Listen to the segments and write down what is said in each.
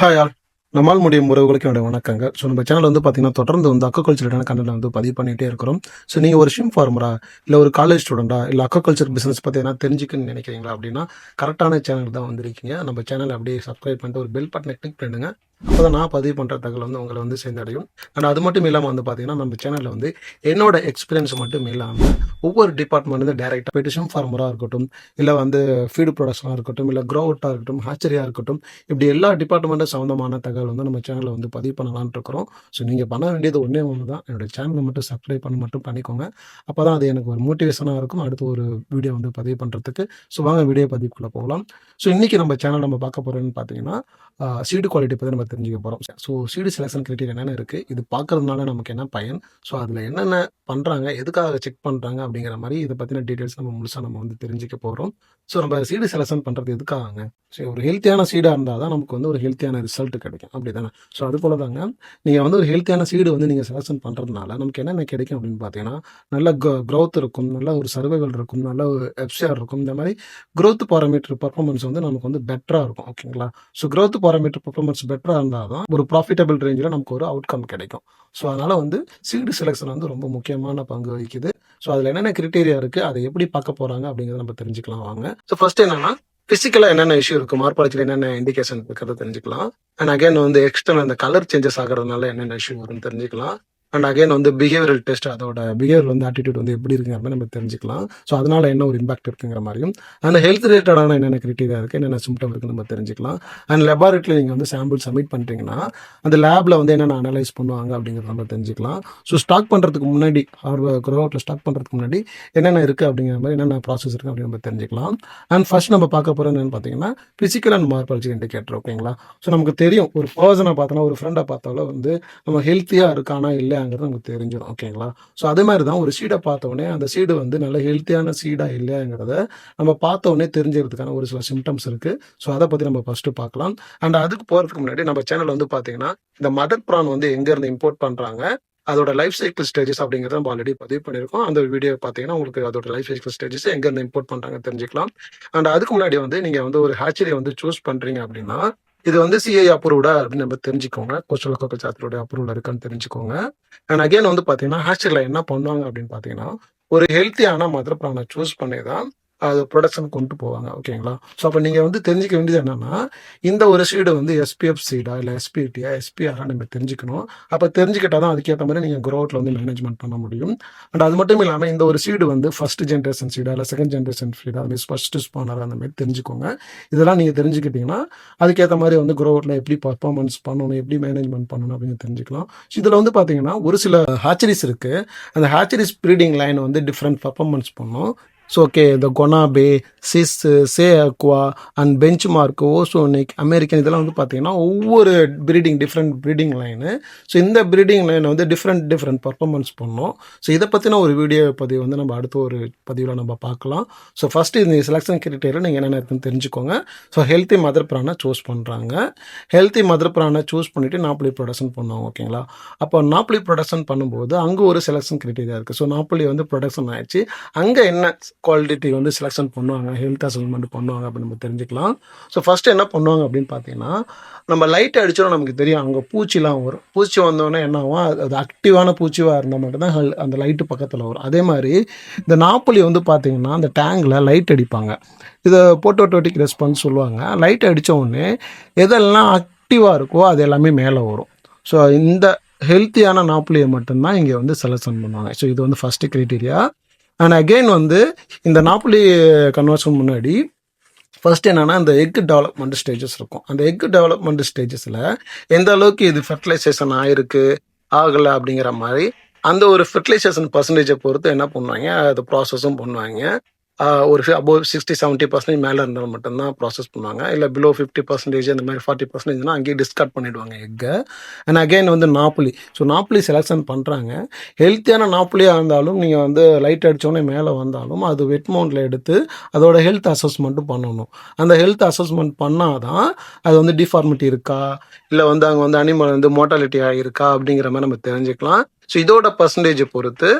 Hi all நம்மால் முடியும் உறவுகளுக்கு என்னுடைய வணக்கங்க ஸோ நம்ம சேனல் வந்து பார்த்தீங்கன்னா தொடர்ந்து வந்து அக்வாகல்ச்சரான கண்டென்ட் வந்து பதிவு பண்ணிகிட்டே இருக்கிறோம். ஸோ நீங்கள் ஒரு ஷிம் ஃபார்மரா இல்லை ஒரு காலேஜ் ஸ்டூடெண்டா இல்லை அக்வகல்ச்சர் பிஸ்னஸ் பற்றி எதனா தெரிஞ்சுக்கணும்னு நினைக்கிறீங்களா அப்படின்னா கரெக்டான சேனல் தான் வந்திருக்கீங்க. நம்ம சேனல் அப்படியே சப்ஸ்கிரைப் பண்ணிட்டு ஒரு பெல் பட்டனை கிளிக் பண்ணுங்க அப்போ தான் நான் பதிவு பண்ணுற தகவல் வந்து உங்களை வந்து சேர்ந்தடையும். அண்ட் அது மட்டும் இல்லாமல் வந்து பார்த்தீங்கன்னா நம்ம சேனலில் வந்து என்னோட எக்ஸ்பீரியன்ஸ் மட்டும் இல்லாமல் ஒவ்வொரு டிபார்ட்மெண்ட் வந்து டேரெக்டாக போயிட்டு ஷிம் ஃபார்மராக இருக்கட்டும் இல்லை வந்து ஃபீடு ப்ரொடக்ஷனாக இருக்கட்டும் இல்லை க்ரோவட்டாக இருக்கட்டும் ஹேச்சரியாக இருக்கட்டும் இப்படி எல்லா டிபார்ட்மெண்ட்டும் சம்மந்தமான தகவல் வந்து நம்ம சேனலில் வந்து பதிவு பண்ணலான் இருக்கிறோம். ஸோ நீங்கள் பண்ண வேண்டியது ஒன்றே ஒன்று தான் என்னோட சேனலை மட்டும் சப்ஸ்கிரைப் பண்ணி மட்டும் பண்ணிக்கோங்க. அப்போ தான் அது எனக்கு ஒரு மோட்டிவேஷனாக இருக்கும். அடுத்து ஒரு வீடியோ வந்து பதிவு பண்ணுறதுக்கு ஸோ வாங்க வீடியோ பதிவுக்குள்ளே போகலாம். ஸோ இன்றைக்கி நம்ம சேனல் நம்ம பார்க்க போகிறோன்னு பார்த்தீங்கன்னா சீடு குவாலிட்டி பற்றி நம்ம தெரிஞ்சுக்க போகிறோம் ஸோ சீடு செலெக்ஷன் கிரைட்டீரியா என்னென்ன இருக்குது இது பார்க்கறதுனால நமக்கு என்ன பயன்? ஸோ அதில் என்னென்ன பண்ணுறாங்க எதுக்காக செக் பண்ணுறாங்க அப்படிங்கிற மாதிரி இதை பற்றின டீட்டெயில்ஸ் நம்ம முழுசாக நம்ம வந்து தெரிஞ்சுக்க போகிறோம் ஸோ நம்ம சீடு செலெக்ஷன் பண்ணுறது எதுக்காகங்க? ஸோ ஒரு ஹெல்த்தியான சீடாக இருந்தால் தான் நமக்கு வந்து ஒரு ஹெல்த்தியான ரிசல்ட் கிடைக்கும். அப்படி தானே ஸோ அது போல தாங்க நீங்கள் வந்து ஒரு ஹெல்த்தியான சீடு வந்து நீங்கள் செலெக்ஷன் பண்ணுறதுனால நமக்கு என்னென்ன கிடைக்கும் அப்படின்னு பார்த்தீங்கன்னா நல்ல க்ரோத் இருக்கும் நல்ல ஒரு சர்வைவல் இருக்கும் நல்ல ஒரு எஃப்சிஆர் இருக்கும். இந்த மாதிரி க்ரோத் பாராமீட்டர் பர்ஃபார்மன்ஸ் வந்து நமக்கு வந்து பெட்டராக இருக்கும் ஓகேங்களா ஸோ க்ரோத் பாராமீட்டர் பர்ஃபார்மன்ஸ் பெட்டராக இருந்தால் தான் ஒரு ப்ராஃபிட்டபிள் ரேஞ்சில் நமக்கு ஒரு அவுட்கம் கிடைக்கும். ஸோ அதனால் வந்து சீடு செலெக்ஷன் வந்து ரொம்ப முக்கியமான பங்கு வகிக்குது. ஸோ அதில் என்னென்ன கிரிட்டீரியா இருக்குது அதை எப்படி பார்க்க போகிறாங்க அப்படிங்கிறத நம்ம தெரிஞ்சுக்கலாம் வாங்க. ஸோ ஃபர்ஸ்ட் என்னன்னா ஃபிசிக்கலாக என்னென்ன இஷ்யூ இருக்குது மார்பாலஜியில் என்னென்ன இண்டிகேஷன் இருக்கிறத தெரிஞ்சுக்கலாம். அண்ட் அகைன் வந்து எக்ஸ்டர்னல் அந்த கலர் சேஞ்சஸ் ஆகிறதுனால என்னென்ன இஷ்யூ வரும்னு தெரிஞ்சுக்கலாம். அண்ட் அகைன் வந்து பிஹேவியரல் டெஸ்ட் அதோட பிஹேவியர் வந்து ஆட்டிடியூட் வந்து எப்படி இருக்குங்கிற மாதிரி நம்ம தெரிஞ்சுக்கலாம். ஸோ அதனால என்ன ஒரு இம்பாக்ட் இருக்குங்கிற மாதிரியும் அந்த ஹெல்த் ரிலேட்டடான என்னென்ன கிரிட்டீரியா இருக்குது என்னென்ன சிம்டம் இருக்குன்னு நம்ம தெரிஞ்சுக்கலாம். அண்ட் லெபார்ட்டரியில் நீங்கள் வந்து சாம்பிள் சப்மிட் பண்ணுறீங்கன்னா அந்த லேபில் வந்து என்னென்ன அனலைஸ் பண்ணுவாங்க அப்படிங்கிறத நம்ம தெரிஞ்சுக்கலாம். ஸோ ஸ்டாக் பண்ணுறதுக்கு முன்னாடி ஹார்வர் க்ரோஅவுட்டில் ஸ்டாக் பண்ணுறதுக்கு முன்னாடி என்னென்ன இருக்குது அப்படிங்கிற மாதிரி என்னென்ன ப்ராசஸ் இருக்குது அப்படின்னு நம்ம தெரிஞ்சுக்கலாம். அண்ட் ஃபர்ஸ்ட் நம்ம பார்க்க போகிறது என்னென்னு பார்த்தீங்கன்னா ஃபிசிக்கல் அண்ட் மார்பாலஜி இண்டிகேட்டர் ஓகேங்களா ஸோ நமக்கு தெரியும் ஒரு பர்சனை பார்த்தோன்னா ஒரு ஃப்ரெண்டை பார்த்தாலும் வந்து நம்ம ஹெல்த்தியாக இருக்கானா இல்லை இல்லையாங்கிறது நமக்கு தெரிஞ்சிடும் ஓகேங்களா ஸோ அதே மாதிரி தான் ஒரு சீடை பார்த்த உடனே அந்த சீடு வந்து நல்ல ஹெல்த்தியான சீடாக இல்லையாங்கிறத நம்ம பார்த்த உடனே தெரிஞ்சுக்கிறதுக்கான ஒரு சில சிம்டம்ஸ் இருக்குது ஸோ அதை பற்றி நம்ம ஃபஸ்ட்டு பார்க்கலாம். அண்ட் அதுக்கு போகிறதுக்கு முன்னாடி நம்ம சேனல் வந்து பார்த்தீங்கன்னா இந்த மதர் ப்ரான் வந்து எங்கேருந்து இம்போர்ட் பண்ணுறாங்க அதோட லைஃப் சைக்கிள் ஸ்டேஜஸ் அப்படிங்கிறத நம்ம ஆல்ரெடி பதிவு பண்ணியிருக்கோம். அந்த வீடியோ பார்த்தீங்கன்னா உங்களுக்கு அதோட லைஃப் சைக்கிள் ஸ்டேஜஸ் எங்கேருந்து இம்போர்ட் பண்ணுறாங்க தெரிஞ்சுக்கலாம். அண்ட் அதுக்கு முன்னாடி வந்து நீங்கள் வந்து ஒரு ஹேச்சரியை வந்து சூஸ் பண்ணுறீங்க அப்படின்னா இது வந்து சிஐ அப்ரூவ்டா அப்படின்னு நம்ம தெரிஞ்சுக்கோங்க. கோஸ்டல் லோக்கல் சாத்திரோட அப்ரூவல் இருக்கான்னு தெரிஞ்சுக்கோங்க. அண்ட் அகைன் வந்து பார்த்தீங்கன்னா ஹேச்சரியில் என்ன பண்ணுவாங்க அப்படின்னு பார்த்தீங்கன்னா ஒரு ஹெல்த்தியான மதர் பிரானை சூஸ் பண்ணி தான் அது ப்ரொடக்ஷன் கொண்டு போவாங்க ஓகேங்களா ஸோ அப்போ நீங்கள் வந்து தெரிஞ்சுக்க வேண்டியது என்னன்னா இந்த ஒரு சீடு வந்து எஸ்பிஎஃப் சீடா இல்லை எஸ்பிடியா எஸ்பிஆரா நம்ம தெரிஞ்சுக்கணும். அப்போ தெரிஞ்சுக்கிட்டா தான் அதுக்கேற்ற மாதிரி நீங்கள் க்ரோத்தில் வந்து மேனேஜ்மெண்ட் பண்ண முடியும். அண்ட் அது மட்டும் இல்லாமல் இந்த ஒரு சீடு வந்து ஃபர்ஸ்ட் ஜென்ரேஷன் சீடா இல்லை செகண்ட் ஜென்ரேஷன் சீடா மாதிரி ஃபர்ஸ்ட் ஸ்பானர் அந்த மாதிரி தெரிஞ்சுக்கோங்க. இதெல்லாம் நீங்கள் தெரிஞ்சுக்கிட்டீங்கன்னா அதுக்கேற்ற மாதிரி வந்து க்ரோவில் எப்படி பர்ஃபார்மன்ஸ் பண்ணணும் எப்படி மேனேஜ்மெண்ட் பண்ணணும் அப்படின்னு தெரிஞ்சுக்கலாம். ஸோ இதில் வந்து பார்த்தீங்கன்னா ஒரு சில ஹேச்சரிஸ் இருக்குது அந்த ஹேச்சரிஸ் ப்ரீடிங் லைன் வந்து டிஃப்ரெண்ட் பர்ஃபார்மன்ஸ் பண்ணும். ஸோ ஓகே இந்த Kona Bay SIS SyAqua and benchmark ஓசோனிக் American இதெல்லாம் வந்து பார்த்தீங்கன்னா ஒவ்வொரு breeding different breeding line so இந்த ப்ரீடிங் லைனை வந்து டிஃப்ரெண்ட் டிஃப்ரெண்ட் பர்ஃபார்மன்ஸ் பண்ணோம். ஸோ இதை பற்றின ஒரு வீடியோ பதிவு வந்து நம்ம அடுத்த ஒரு பதிவில் நம்ம பார்க்கலாம். ஸோ ஃபஸ்ட்டு இந்த செலெக்ஷன் கிரிட்டேரியா நீங்கள் என்னென்ன இருக்குன்னு தெரிஞ்சுக்கோங்க. ஸோ ஹெல்த்தி மதர் ப்ரானை சூஸ் பண்ணுறாங்க ஹெல்த்தி மதர் ப்ரானை சூஸ் பண்ணிவிட்டு நாப்ளி ப்ரொடக்ஷன் பண்ணுவாங்க ஓகேங்களா அப்போ நாப்ளி ப்ரொடக்ஷன் பண்ணும்போது அங்கே ஒரு செலெக்ஷன் கிரிட்டேரியா இருக்குது ஸோ நாப்ளி வந்து ப்ரொடக்ஷன் ஆயிடுச்சு. அங்கே என்ன குவாலிட்டி வந்து செலெக்ஷன் பண்ணுவாங்க ஹெல்த் அசஸ்மெண்ட் பண்ணுவாங்க அப்படின்னு நம்ம தெரிஞ்சுக்கலாம். ஸோ ஃபஸ்ட்டு என்ன பண்ணுவாங்க அப்படின்னு பார்த்தீங்கன்னா நம்ம லைட் அடிச்சோன்னா நமக்கு தெரியும் அங்கே பூச்சிலாம் வரும். பூச்சி வந்தோடனே என்ன ஆகும் அது- ஆக்டிவான பூச்சிவாக இருந்தால் மட்டும்தான் ஹெல் அந்த லைட்டு பக்கத்தில் வரும். அதே மாதிரி இந்த நாப்பொலி வந்து பார்த்தீங்கன்னா அந்த டேங்கில் லைட் அடிப்பாங்க. இதை போட்டோட்டோட்டிக் ரெஸ்பான்ஸ் சொல்லுவாங்க. லைட் அடித்த உடனே எதெல்லாம் ஆக்டிவாக இருக்கோ அது எல்லாமே மேலே வரும். ஸோ இந்த ஹெல்த்தியான நாப்புலியை மட்டும்தான் இங்கே வந்து செலெக்ஷன் பண்ணுவாங்க. ஸோ இது வந்து ஃபஸ்ட்டு க்ரைட்டீரியா அண்ட் அகெயின் வந்து இந்த நாப்புலி கன்வர்ஷன் முன்னாடி ஃபர்ஸ்ட் என்னன்னா அந்த எக் டெவலப்மெண்ட் ஸ்டேஜஸ் இருக்கும். அந்த எக் டெவலப்மெண்ட் ஸ்டேஜஸில் எந்த அளவுக்கு இது ஃபெர்டிலைசேஷன் ஆயிருக்கு ஆகலை அப்படிங்கிற மாதிரி அந்த ஒரு ஃபெர்டிலைசேஷன் பர்சன்டேஜை பொறுத்து என்ன பண்ணுவாங்க அது ப்ராசஸும் பண்ணுவாங்க. ஒரு அபோவ் சிக்ஸ்டி செவன்ட்டி பர்சன்டேஜ் மேலே இருந்தால் மட்டும்தான் ப்ராசஸ் பண்ணுவாங்க. இல்லை பிலோ ஃபிஃப்டி பர்சன்டேஜ் அந்த மாதிரி ஃபார்ட்டி பர்சன்டேஜ்னா அங்கேயே டிஸ்கார்ட் பண்ணிடுவாங்க எக்கை அண்ட் அகைன் வந்து நாப்புலி. ஸோ நாப்புலி செலெக்ஷன் பண்ணுறாங்க ஹெல்த்தியான நாப்புலியாக இருந்தாலும் நீங்கள் வந்து லைட் அடித்தோடனே மேலே வந்தாலும் அது வெட் மவுண்டில் எடுத்து அதோட ஹெல்த் அசஸ்மெண்ட்டும் பண்ணணும். அந்த ஹெல்த் அசஸ்மெண்ட் பண்ணால் தான் அது வந்து டிஃபார்மிட்டி இருக்கா? இல்லை வந்து அங்கே வந்து அனிமல் வந்து மோட்டாலிட்டி ஆகிருக்கா அப்படிங்கிற மாதிரி நம்ம தெரிஞ்சுக்கலாம். ஸோ இதோட பர்சன்டேஜை பொறுத்து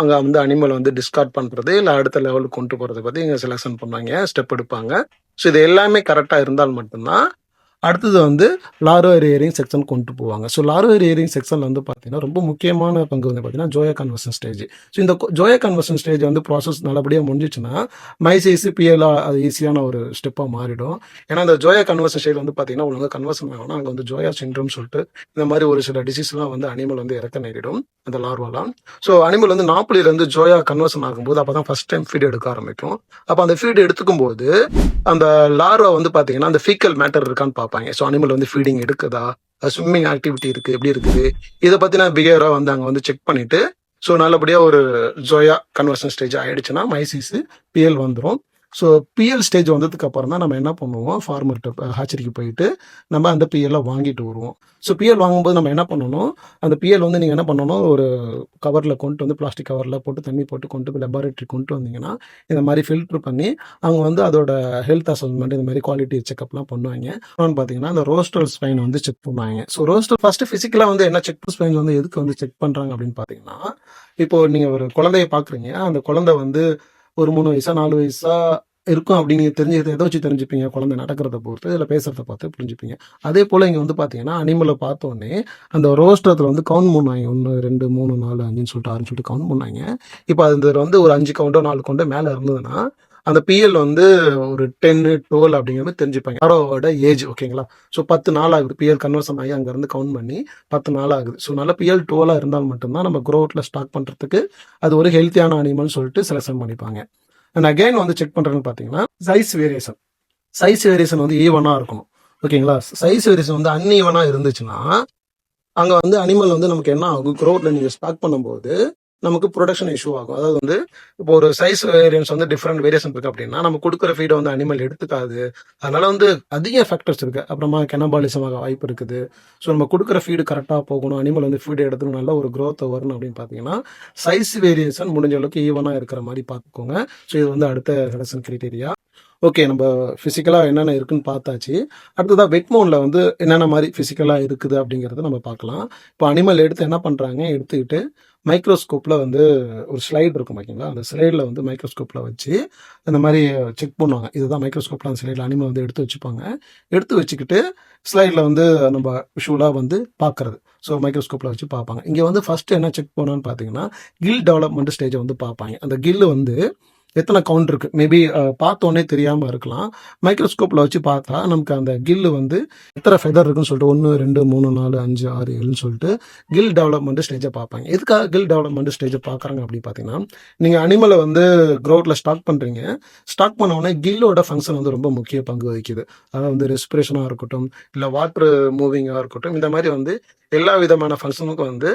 அங்கே வந்து அனிமல் வந்து டிஸ்கார்ட் பண்ணுறது இல்லை அடுத்த லெவலுக்கு கொண்டு போகிறத பற்றி இங்கே செலெக்ஷன் பண்ணுவாங்க ஸ்டெப் எடுப்பாங்க. ஸோ இது எல்லாமே கரெக்டாக இருந்தால் மட்டும்தான் அடுத்தது வந்து லாரோ ஏரிங் செக்ஷன் கொண்டு போவாங்க. ஸோ லாரோ ஏரிங் செக்ஷனில் வந்து பார்த்தீங்கன்னா ரொம்ப முக்கியமான பங்கு வந்து பார்த்தீங்கன்னா ஜோயா கன்வர்ஷன் ஸ்டேஜ் ஸோ இந்த ஜோயா கன்வர்ஷன் ஸ்டேஜ் வந்து ப்ராசஸ் நல்லபடியாக முடிஞ்சிச்சுன்னா மைசைஸ் பிஎல்ஆ அது ஈஸியான ஒரு ஸ்டெப்பாக மாறிடும். ஏன்னா அந்த ஜோயா கன்வர்ஷன் ஸ்டேஜ் வந்து பார்த்தீங்கன்னா ஒழுங்காக கன்வர்ஷன் ஆகணும் அங்கே வந்து ஜோயா சிண்ட்ரம் சொல்லிட்டு இந்த மாதிரி ஒரு சில டிசீஸ்லாம் வந்து அனிமல் வந்து இறக்க நேரிடும் அந்த லார்வாலாம் ஸோ அனிமல் வந்து நாப்பிலிருந்து ஜோயா கன்வர்ஷன் ஆகும்போது அப்போ தான் ஃபஸ்ட் டைம் ஃபீட் எடுக்க ஆரம்பிக்கும். அப்போ அந்த ஃபீட் எடுத்துக்கும் போது அந்த லார்வா வந்து பார்த்தீங்கன்னா அந்த ஃபீக்கல் மேட்டர் இருக்கான்னு பார்ப்போம் பார்ப்பாங்க. ஸோ அனிமல் வந்து ஃபீடிங் எடுக்குதா? ஸ்விம்மிங் ஆக்டிவிட்டி இருக்குது எப்படி இருக்குது? இதை பற்றின பிஹேவியராக வந்து அங்கே வந்து செக் பண்ணிவிட்டு ஸோ நல்லபடியாக ஒரு ஜோயா கன்வர்ஷன் ஸ்டேஜ் ஆகிடுச்சுன்னா மைசிஸு பிஎல் வந்துடும் ஸோ பிஎல் ஸ்டேஜ் வந்ததுக்கு அப்புறம் தான் நம்ம என்ன பண்ணுவோம்? ஃபார்மர்கிட்ட ஹாச்சரிக்கு போயிட்டு நம்ம அந்த பிஎல்லை வாங்கிட்டு வருவோம். ஸோ பிஎல் வாங்கும்போது நம்ம என்ன பண்ணணும்? அந்த பிஎல் வந்து நீங்கள் என்ன பண்ணணும்? ஒரு கவரில் கொண்டு வந்து பிளாஸ்டிக் கவரில் போட்டு தண்ணி போட்டு கொண்டு போய் கொண்டு வந்தீங்கன்னா இந்த மாதிரி ஃபில்டர் பண்ணி அவங்க வந்து அதோட ஹெல்த் அசஸ்மெண்ட் இந்த மாதிரி குவாலிட்டி செக்அப்லாம் பண்ணுவாங்க. அப்புறம் பார்த்தீங்கன்னா அந்த ரோஸ்டல் ஸ்பைன் வந்து செக் பண்ணுவாங்க. ஸோ ரோஸ்டல் ஃபஸ்ட்டு ஃபிசிக்கலாக வந்து என்ன செக் ஸ்பைன் வந்து எதுக்கு வந்து செக் பண்ணுறாங்க அப்படின்னு பார்த்தீங்கன்னா இப்போ நீங்கள் ஒரு குழந்தைய பார்க்குறீங்க. அந்த குழந்தை வந்து ஒரு மூணு வயசா நாலு வயசா இருக்கும் அப்படின்னு தெரிஞ்சதை எதை வச்சு தெரிஞ்சுப்பீங்க? குழந்தை நடக்கிறத பொறுத்து இதில் பேசுகிறத பார்த்து புரிஞ்சுப்பீங்க. அதே போல் இங்கே வந்து பார்த்தீங்கன்னா அனிமலை பார்த்தோன்னே அந்த ரோஸ்டத்தில் வந்து கவுண்ட் பண்ணாங்க ஒன்று ரெண்டு மூணு நாலு அஞ்சுன்னு சொல்லிட்டு ஆறுன்னு சொல்லிட்டு கவுண்ட் பண்ணாங்க இப்போ அது வந்து ஒரு அஞ்சு கவுண்டோ நாலு கவுண்டோ மேலே இருந்ததுன்னா அந்த பிஎல் வந்து ஒரு டென்னு டுவெல் அப்படிங்கிறது தெரிஞ்சுப்பாங்க. யாரோட ஏஜ் ஓகேங்களா ஸோ பத்து நாள் ஆகுது. பிஎல் கன்வர்ஷன் ஆகி அங்கேருந்து கவுண்ட் பண்ணி பத்து நாள் ஆகுது. ஸோ நல்லா பிஎல் டுவெலாக இருந்தால் மட்டும்தான் நம்ம க்ரோத்தில் ஸ்டாக் பண்ணுறதுக்கு அது ஒரு ஹெல்த்தியான அனிமல்னு சொல்லிட்டு செலக்ஷன் பண்ணிப்பாங்க. அண்ட் அகைன் வந்து செக் பண்ணுறேன்னு பார்த்தீங்கன்னா சைஸ் வேரியேஷன் சைஸ் வேரியேஷன் வந்து ஈவனாக இருக்கணும். ஓகேங்களா சைஸ் வேரியேஷன் வந்து அன்ஈவனாக இருந்துச்சுன்னா அங்கே வந்து அனிமல் வந்து நமக்கு என்ன ஆகும்? க்ரோத்தில் நீங்கள் ஸ்டாக் பண்ணும்போது நமக்கு ப்ரொடக்ஷன் இஷ்யூ ஆகும். அதாவது வந்து இப்போ ஒரு சைஸ் வேரியன்ஸ் வந்து டிஃப்ரெண்ட் வேரியேஷன் இருக்கு அப்படின்னா நம்ம கொடுக்குற ஃபீடை வந்து அனிமல் எடுத்துக்காது. அதனால வந்து அதிக ஃபேக்டர்ஸ் இருக்கு. அப்புறமா கெனபாலிசம் ஆக வாய்ப்பு இருக்குது. ஸோ நம்ம கொடுக்குற ஃபீடு கரெக்டாக போகணும். அனிமல் வந்து ஃபீடு எடுத்துக்கணும். நல்ல ஒரு க்ரோத்தை வரணும் அப்படின்னு பார்த்தீங்கன்னா சைஸ் வேரியேஷன் முடிஞ்ச அளவுக்கு ஈவனாக இருக்கிற மாதிரி பார்த்துக்கோங்க. ஸோ இது வந்து அடுத்த செலக்ஷன் கிரைட்டீரியா ஓகே நம்ம ஃபிசிக்கலாக என்னென்ன இருக்குன்னு பார்த்தாச்சு. அடுத்ததாக வெட்மோனில் வந்து என்னென்ன மாதிரி ஃபிசிக்கலாக இருக்குது அப்படிங்கிறத நம்ம பார்க்கலாம். இப்போ அனிமல் எடுத்து என்ன பண்ணுறாங்க எடுத்துக்கிட்டு மைக்ரோஸ்கோப்பில் வந்து ஒரு ஸ்லைடு இருக்கும் பார்த்தீங்களா அந்த ஸ்லைடில் வந்து மைக்ரோஸ்கோப்பில் வச்சு அந்த மாதிரி செக் பண்ணுவாங்க. இதுதான் மைக்ரோஸ்கோப்பில் அந்த ஸ்லைடில் அனிமல் வந்து எடுத்து வச்சுப்பாங்க. எடுத்து வச்சுக்கிட்டு ஸ்லைடில் வந்து நம்ம விஷுவலாக வந்து பார்க்கறது ஸோ மைக்ரோஸ்கோப்பில் வச்சு பார்ப்பாங்க இங்கே வந்து ஃபஸ்ட்டு என்ன செக் பண்ணோன்னு பார்த்தீங்கன்னா கில் டெவலப்மெண்ட் ஸ்டேஜை வந்து பார்ப்பாங்க அந்த கில்லு வந்து எத்தனை கவுண்ட் இருக்குது மேபி பார்த்தோன்னே தெரியாமல் இருக்கலாம். மைக்ரோஸ்கோப்பில் வச்சு பார்த்தா நமக்கு அந்த கில்லு வந்து எத்தனை ஃபெதர் இருக்குன்னு சொல்லிட்டு ஒன்று ரெண்டு மூணு நாலு அஞ்சு ஆறு ஏழுன்னு சொல்லிட்டு கில் டெவலப்மெண்ட் ஸ்டேஜை பார்ப்பாங்க. எதுக்காக கில் டெவலப்மெண்ட் ஸ்டேஜை பார்க்குறாங்க அப்படின்னு பார்த்தீங்கன்னா நீங்கள் அனிமலை வந்து க்ரௌட்டில் ஸ்டாக் பண்ணுறீங்க ஸ்டாக் பண்ண உடனே கில்லோட ஃபங்க்ஷன் வந்து ரொம்ப முக்கிய பங்கு வகிக்குது. அதாவது வந்து ரெஸ்பிரேஷனாக இருக்கட்டும் இல்லை வாட்ரு மூவிங்காக இருக்கட்டும் இந்த மாதிரி வந்து எல்லா விதமான ஃபங்க்ஷனுக்கும் வந்து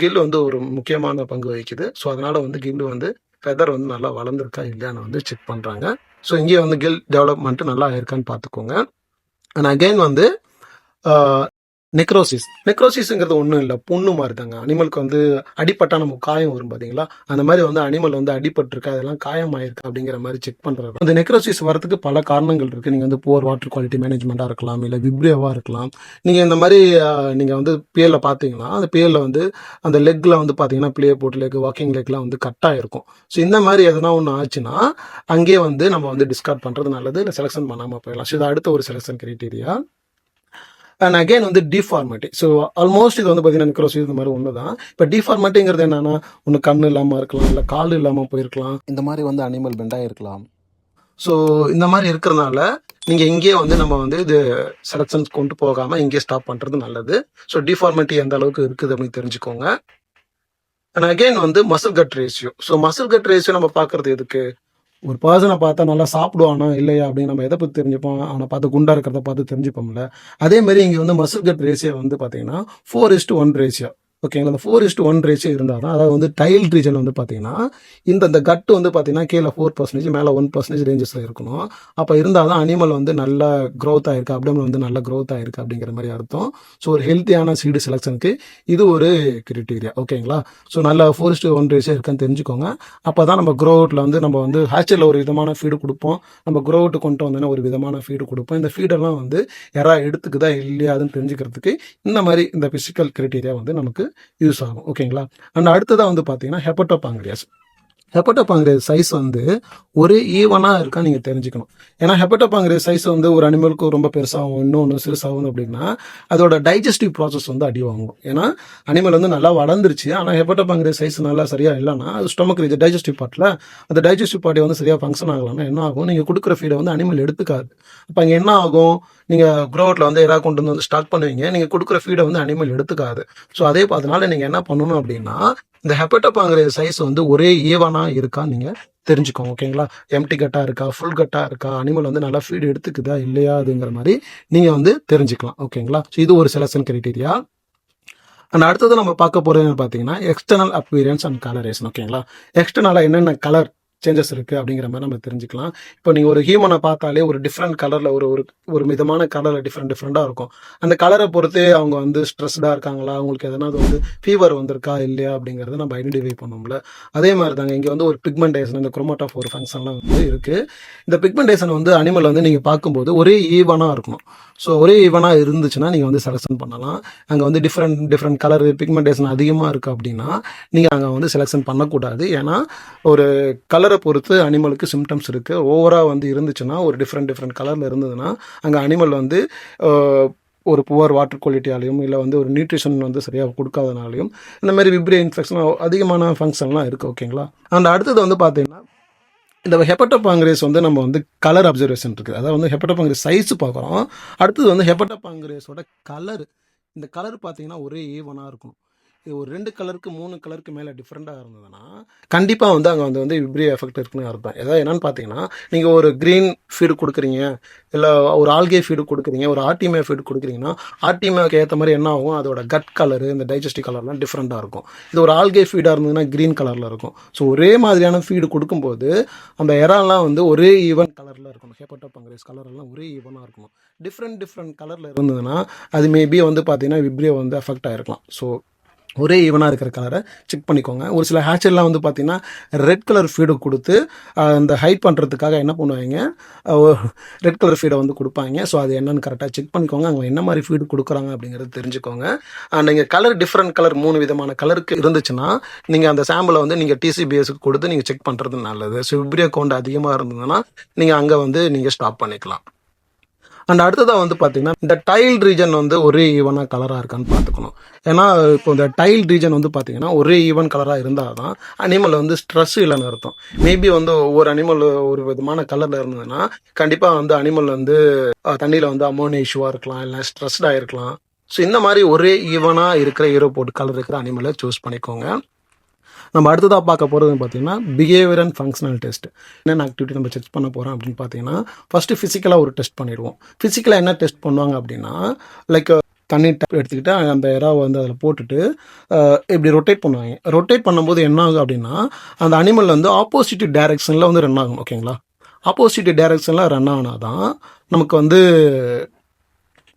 கில் வந்து ஒரு முக்கியமான பங்கு வகிக்குது. ஸோ அதனால் வந்து கில் வந்து ஃபெதர் வந்து நல்லா வளர்ந்துருக்கா இல்லையான்னு வந்து செக் பண்ணுறாங்க ஸோ இங்கே வந்து கில் டெவலப்மெண்ட்டு நல்லா இருக்கான்னு பார்த்துக்கோங்க. அண்ட் அகைன் வந்து uh, நெக்ரோசிஸ் நெக்ரோசிஸ்ங்கிறது ஒன்றும் இல்லை. புண்ணு மாதிரி தாங்க அனிமலுக்கு வந்து அடிப்பட்டா நமக்கு காயம் வரும் பார்த்தீங்களா அந்த மாதிரி வந்து அனிமல் வந்து அடிபட்டிருக்கு. அதெல்லாம் காயம் ஆயிருக்கு அப்படிங்கிற மாதிரி செக் பண்ணுறது அந்த நெக்ரோசிஸ் வரதுக்கு பல காரணங்கள் இருக்குது நீங்கள் வந்து புவர் வாட்டர் குவாலிட்டி மேனேஜ்மெண்ட்டாக இருக்கலாம் இல்லை விப்ரேவாக இருக்கலாம். நீங்கள் இந்த மாதிரி நீங்கள் வந்து பிஎல்ல பார்த்தீங்கன்னா அந்த பிஎல்ல வந்து அந்த லெக்கில் வந்து பார்த்தீங்கன்னா பிளே போட்டு லெக் வாக்கிங் லெக்லாம் வந்து கட்டாக இருக்கும் ஸோ இந்த மாதிரி எதனா ஒன்று ஆச்சுன்னா அங்கேயே வந்து நம்ம வந்து டிஸ்கார்ட் பண்ணுறது நல்லது. இல்லை செலெக்ஷன் பண்ணாமல் போயிடலாம். ஸோ இது அடுத்த ஒரு செலெக்ஷன் கிரைட்டீரியா அண்ட் அகைன் வந்து டிஃபார்மேட்டி ஸோ ஆல்மோஸ்ட் இது வந்து பார்த்தீங்கன்னா நிக்ரோசிஸ் இந்த மாதிரி ஒன்று தான் இப்போ டிஃபார்மேட்டிங்கிறது என்னன்னா ஒன்று கண் இல்லாமல் இருக்கலாம் இல்லை கால் இல்லாமல் போயிருக்கலாம். இந்த மாதிரி வந்து அனிமல் பெண்டாக இருக்கலாம் ஸோ இந்த மாதிரி இருக்கிறதுனால நீங்கள் இங்கேயே வந்து நம்ம வந்து இது செலக்ஷன்ஸ் கொண்டு போகாமல் இங்கேயே ஸ்டாப் பண்ணுறது நல்லது. ஸோ டிஃபார்மேட்டி எந்த அளவுக்கு இருக்குது அப்படின்னு தெரிஞ்சுக்கோங்க. அண்ட் அகைன் வந்து muscle gut ratio so muscle gut ratio நம்ம பார்க்கறது எதுக்கு? ஒரு பர்சனை பார்த்தா நல்லா சாப்பிடுவானா இல்லையா அப்படின்னு நம்ம எதை பற்றி தெரிஞ்சுப்போம்? அவனை பார்த்து குண்டா இருக்கிறத பார்த்து தெரிஞ்சுப்போம்ல. அதே மாதிரி இங்கே வந்து மசில் கட் ரேஷியோ வந்து பார்த்தீங்கன்னா ஃபோர் இஸ்ட் ஒன் ரேஷியோ ஓகேங்களா? அந்த ஃபோர் இஸ்ட் ஒன் ரேஷியோ இருந்தால் தான் அதாவது வந்து டைல் ரீஜன் வந்து பார்த்தீங்கன்னா இந்த இந்த கட்டு வந்து பார்த்தீங்கன்னா கீழே ஃபோர் பர்சன்டேஜ் மேலே ஒன் பர்சன்டேஜ் ரேஞ்சஸில் இருக்கணும். அப்போ இருந்தால் தான் அனிமல் வந்து நல்ல க்ரோத் ஆகிருக்கு அப்டமன் வந்து நல்ல க்ரோத் ஆகிருக்கு அப்படிங்கிற மாதிரி அர்த்தம். ஸோ ஒரு ஹெல்த்தியான சீடு செலெக்ஷனுக்கு இது ஒரு கிரிட்டீரியா ஓகேங்களா? ஸோ நல்ல ஃபோர் இஸ்ட் ஒன் ரேஷியோ இருக்குன்னு தெரிஞ்சுக்கோங்க. அப்போ தான் நம்ம க்ரோஅவுட்டில் வந்து நம்ம வந்து ஹேச்சரில் ஒரு விதமான ஃபீடு கொடுப்போம். நம்ம க்ரோஅவுட்டு கொண்டு வந்தோன்னா ஒரு விதமான ஃபீடு கொடுப்போம். இந்த ஃபீடெல்லாம் வந்து யாராவது எடுத்துக்குதா இல்லையாதுன்னு தெரிஞ்சுக்கிறதுக்கு இந்த மாதிரி இந்த ஃபிசிக்கல் கிரிட்டீரியா வந்து நமக்கு யூஸ் ஆகும். ஓகேங்களா அண்ட் அடுத்ததாக வந்து பார்த்தீங்கன்னா ஹெப்பட்டோபாங்கிரியாஸ் ஹெப்படோபாங்கிரேஸ் சைஸ் வந்து ஒரே ஈவனாக இருக்கா நீங்கள் தெரிஞ்சுக்கணும். ஏன்னா ஹெப்படோபாங்கிரேஸ் சைஸ் வந்து ஒரு அனிமலுக்கு ரொம்ப பெருசாகும் இன்னொன்று சிறுசாகும் அப்படின்னா அதோட டைஜஸ்டிவ் ப்ராசஸ் வந்து அடி வாங்கும். ஏன்னா அனிமல் வந்து நல்லா வளர்ந்துருச்சு. ஆனால் ஹெப்படோபாங்கிரேஸ் சைஸ் நல்லா சரியாக இல்லைன்னா அது ஸ்டொமக் ரீஜன் டைஜஸ்டிவ் பார்ட்டில் அந்த டைஜஸ்டிவ் பார்ட்டி வந்து சரியாக ஃபங்க்ஷன் ஆகலாம்னா என்ன ஆகும்? நீங்கள் கொடுக்குற ஃபீடை வந்து அனிமல் எடுத்துக்காது. அப்போ அங்கே என்ன ஆகும்? நீங்கள் க்ரோவட்டில் வந்து எதாவது கொண்டு வந்து ஸ்டார்ட் பண்ணுவீங்க நீங்கள் கொடுக்குற ஃபீடை வந்து அனிமல் எடுத்துக்காது. ஸோ அதே அதனால நீங்கள் என்ன பண்ணணும் அப்படின்னா இந்த ஹெப்படோபாங்கிற சைஸ் வந்து ஒரே ஈவனா இருக்கா நீங்கள் தெரிஞ்சுக்கோங்க ஓகேங்களா எம்டி கட்டாக இருக்கா ஃபுல் கட்டாக இருக்கா அனிமல் வந்து நல்லா ஃபீடு எடுத்துக்குதா இல்லையா அதுங்கிற மாதிரி நீங்கள் வந்து தெரிஞ்சுக்கலாம் ஓகேங்களா ஸோ இது ஒரு செலக்ஷன் கிரைட்டீரியா அண்ட் அடுத்தது நம்ம பார்க்க போறது பார்த்தீங்கன்னா எக்ஸ்டர்னல் அப்பியரன்ஸ் அண்ட் கலரேஷன் ஓகேங்களா எக்ஸ்டர்னலாக என்னென்ன கலர் சேஞ்சஸ் இருக்கு அப்படிங்கிற மாதிரி நம்ம தெரிஞ்சுக்கலாம். இப்போ நீங்கள் ஒரு ஹியூமனை பார்த்தாலே ஒரு டிஃப்ரெண்ட் கலரில் ஒரு ஒரு ஒரு மிதமான கலரில் டிஃப்ரெண்ட் டிஃப்ரெண்ட்டாக இருக்கும். அந்த கலரை பொறுத்தே அவங்க வந்து ஸ்ட்ரெஸ்டாக இருக்காங்களா? அவங்களுக்கு எதனா வந்து ஃபீவர் வந்திருக்கா? இல்லையா? அப்படிங்கிறத நம்ம ஐடென்டிஃபை பண்ணோம்ல. அதே மாதிரி தாங்க இங்கே வந்து ஒரு பிக்மெண்டேஷன் இந்த குரோமோட்டா ஃபோர் ஃபங்க்ஷன்லாம் வந்து இருக்குது இந்த பிக்மெண்டேஷன் வந்து அனிமல் வந்து நீங்கள் பார்க்கும்போது ஒரே ஈவனாக இருக்கணும். ஸோ ஒரே ஈவனாக இருந்துச்சுன்னா நீங்கள் வந்து செலெக்ஷன் பண்ணலாம். அங்கே வந்து டிஃப்ரெண்ட் டிஃப்ரெண்ட் கலர் பிக்மெண்டேஷன் அதிகமாக இருக்குது அப்படின்னா நீங்கள் அங்கே வந்து செலெக்ஷன் பண்ணக்கூடாது. ஏன்னா ஒரு கலரை பொறுத்து அனிமலுக்கு சிம்டம்ஸ் இருக்குது ஓவராக வந்து இருந்துச்சுன்னா ஒரு டிஃப்ரெண்ட் டிஃப்ரெண்ட் கலரில் இருந்ததுன்னா அங்கே அனிமல் வந்து ஒரு புவர் வாட்டர் குவாலிட்டியாலையும் இல்லை வந்து ஒரு நியூட்ரிஷன் வந்து சரியாக கொடுக்காதனாலையும் இந்த மாதிரி விப்ரே இன்ஃபெக்ஷன் அதிகமான ஃபங்க்ஷன்லாம் இருக்குது ஓகேங்களா அந்த அடுத்தது வந்து பார்த்தீங்கன்னா இந்த ஹெப்பட்டோபாங்கிரேஸ் வந்து நம்ம வந்து கலர் அப்சர்வேஷன் இருக்குது. அதாவது வந்து ஹெப்பட்டோபாங்கிரேஸ் சைஸ் பார்க்குறோம். அடுத்தது வந்து ஹெப்பட்டோபாங்கிரேஸோட கலர் இந்த கலர் பார்த்தீங்கன்னா ஒரே ஈவனாக இருக்கும் இது ஒரு ரெண்டு கலருக்கு மூணு கலருக்கு மேலே டிஃப்ரெண்ட்டாக இருந்ததுன்னா கண்டிப்பாக வந்து அங்கே வந்து வந்து இப்படி எஃபெக்ட் இருக்குன்னு அர்த்தம். ஏதாவது என்னன்னு பார்த்தீங்கன்னா நீங்கள் ஒரு க்ரீன் ஃபீடு கொடுக்குறீங்க இல்லை ஒரு ஆல்கே ஃபீடு கொடுக்குறீங்க ஒரு ஆர்டிமே ஃபீடு கொடுக்குறீங்கன்னா ஆர்டிமேக்கு ஏற்ற மாதிரி என்ன ஆகும்? அதோட கட் கலரு இந்த டைஜஸ்டிவ் கலர்லாம் டிஃப்ரெண்ட்டாக இருக்கும். இது ஒரு ஆல்கே ஃபீடாக இருந்ததுன்னா க்ரீன் கலரில் இருக்கும். ஸோ ஒரே மாதிரியான ஃபீடு கொடுக்கும்போது அந்த இறால்லாம் வந்து ஒரே ஈவன் கலரில் இருக்கணும். ஹேப்பட்டோ பங்கரேஸ் கலரெல்லாம் ஒரே ஈவனாக இருக்கணும். டிஃப்ரெண்ட் டிஃப்ரெண்ட் கலரில் இருந்ததுன்னா அது மேபி வந்து பார்த்தீங்கன்னா விப்ரியோ வந்து அஃபெக்ட் ஆகிருக்கலாம் ஸோ ஒரே ஈவனாக இருக்கிற கலரை செக் பண்ணிக்கோங்க. ஒரு சில ஹேச்சர்லாம் வந்து பார்த்தீங்கன்னா ரெட் கலர் ஃபீடு கொடுத்து அந்த ஹைட் பண்ணுறதுக்காக என்ன பண்ணுவாங்க? ரெட் கலர் ஃபீடை வந்து கொடுப்பாங்க. ஸோ அது என்னன்னு கரெக்டாக செக் பண்ணிக்கோங்க. அவங்க என்ன மாதிரி ஃபீடு கொடுக்குறாங்க அப்படிங்கிறது தெரிஞ்சுக்கோங்க. நீங்கள் கலர் டிஃப்ரெண்ட் கலர் மூணு விதமான கலருக்கு இருந்துச்சுன்னா நீங்கள் அந்த சாம்பிளை வந்து நீங்கள் டிசிபிஎஸ்க்கு கொடுத்து நீங்கள் செக் பண்ணுறது நல்லது. ஸோ விப்ரியோ கவுண்ட் அதிகமாக இருந்ததுன்னா நீங்கள் அங்கே வந்து நீங்கள் ஸ்டாப் பண்ணிக்கலாம். அண்ட் அடுத்ததாக வந்து பார்த்தீங்கன்னா இந்த டைல் ரீஜன் வந்து ஒரே ஈவனாக கலராக இருக்கான்னு பார்த்துக்கணும் ஏன்னா இப்போ இந்த டைல் ரீஜன் வந்து பார்த்தீங்கன்னா ஒரே ஈவன் கலராக இருந்தால் தான் அனிமல் வந்து ஸ்ட்ரெஸ் இல்லைன்னு அர்த்தம். மேபி வந்து ஒவ்வொரு அனிமல் ஒரு விதமான கலரில் இருந்ததுன்னா கண்டிப்பாக வந்து அனிமல் வந்து தண்ணியில் வந்து அமோனியா இஷ்யூவாக இருக்கலாம் இல்லை ஸ்ட்ரெஸ்டாக இருக்கலாம். ஸோ இந்த மாதிரி ஒரே ஈவனாக இருக்கிற ஈரோ போட்டு கலர் இருக்கிற அனிமலை சூஸ் பண்ணிக்கோங்க. நம்ம அடுத்ததாக பார்க்க போகிறது பார்த்தீங்கன்னா பிஹேவியர் அண்ட் ஃபங்க்ஷனல் டெஸ்ட் என்னென்ன ஆக்டிவிட்டி நம்ம செக் பண்ண போகிறோம் அப்படின்னு பார்த்தீங்கன்னா ஃபஸ்ட்டு ஃபிசிக்கலாக ஒரு டெஸ்ட் பண்ணிடுவோம். ஃபிசிக்கலாக என்ன டெஸ்ட் பண்ணுவாங்க அப்படின்னா லைக் தண்ணி டேப் எடுத்துக்கிட்டு அந்த இறாவை வந்து அதில் போட்டுட்டு இப்படி ரொட்டேட் பண்ணுவாங்க. ரொட்டேட் பண்ணும்போது என்ன ஆகும் அப்படின்னா அந்த அனிமல் வந்து ஆப்போசிட் டைரக்ஷனில் வந்து ரன் ஆகும் ஓகேங்களா ஆப்போசிட் டைரக்ஷனில் ரன் ஆனால் தான் நமக்கு வந்து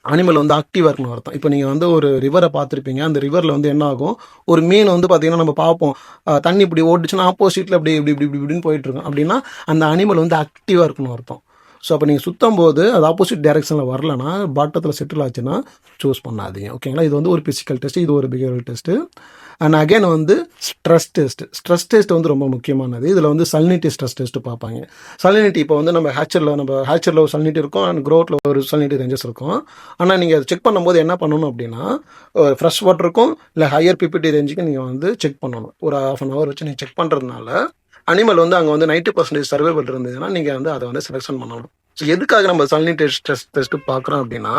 அனிமல் வந்து ஆக்டிவாக இருக்கணும் அர்த்தம். இப்போ நீங்கள் வந்து ஒரு ரிவரை பார்த்துருப்பீங்க. அந்த ரிவரில் வந்து என்ன ஆகும்? ஒரு மீன் வந்து பார்த்தீங்கன்னா நம்ம பார்ப்போம். தண்ணி இப்படி ஓட்டுச்சுன்னா ஆப்போசிட்டில் அப்படி இப்படி இப்படி இப்படி இப்படின்னு போயிட்டு இருக்கும். அப்படின்னா அந்த அனிமல் வந்து ஆக்டிவாக இருக்கணும் அர்த்தம். ஸோ அப்போ நீங்கள் சுத்தம் போது அது ஆப்போசிட் டைரக்ஷனில் வரலனா பாட்டத்தில் செட்டில் ஆச்சுன்னா சூஸ் பண்ணாதீங்க. ஓகேங்களா இது வந்து ஒரு ஃபிசிக்கல் டெஸ்ட் இது ஒரு பிஹேவியல் டெஸ்ட்டு அண்ட் அகைன் வந்து ஸ்ட்ரெஸ் டெஸ்ட் ஸ்ட்ரெஸ் டெஸ்ட் வந்து ரொம்ப முக்கியமானது. இதில் வந்து சல்னிட்டி ஸ்ட்ரெஸ் டெஸ்ட் பார்ப்பாங்க. சல்னிட்டி இப்போ வந்து நம்ம ஹேச்சரில் நம்ம ஹேச்சரில் ஒரு சல்னிட்டி இருக்கும் அண்ட் க்ரோத்தில் ஒரு சல்னிட்டி ரேஞ்சஸ் இருக்கும். ஆனால் நீங்கள் அதை செக் பண்ணும்போது என்ன பண்ணணும் அப்படின்னா ஃப்ரெஷ் வாட்டருக்கும் இல்லை ஹையர் பிபிடி ரேஞ்சுக்கு நீங்கள் வந்து செக் பண்ணணும். ஒரு ஹாஃப் அன் ஹவர் வச்சு நீங்கள் செக் பண்ணுறதுனால அனிமல் வந்து அங்கே வந்து நைன்ட்டி பர்சன்டேஜ் சர்வைவல் இருந்ததுன்னா நீங்கள் வந்து அதை வந்து செலெக்ஷன் பண்ணணும். எதுக்காக நம்ம சல்னிட்டி ஸ்ட்ரெஸ் டெஸ்ட் பார்க்குறோம் அப்படின்னா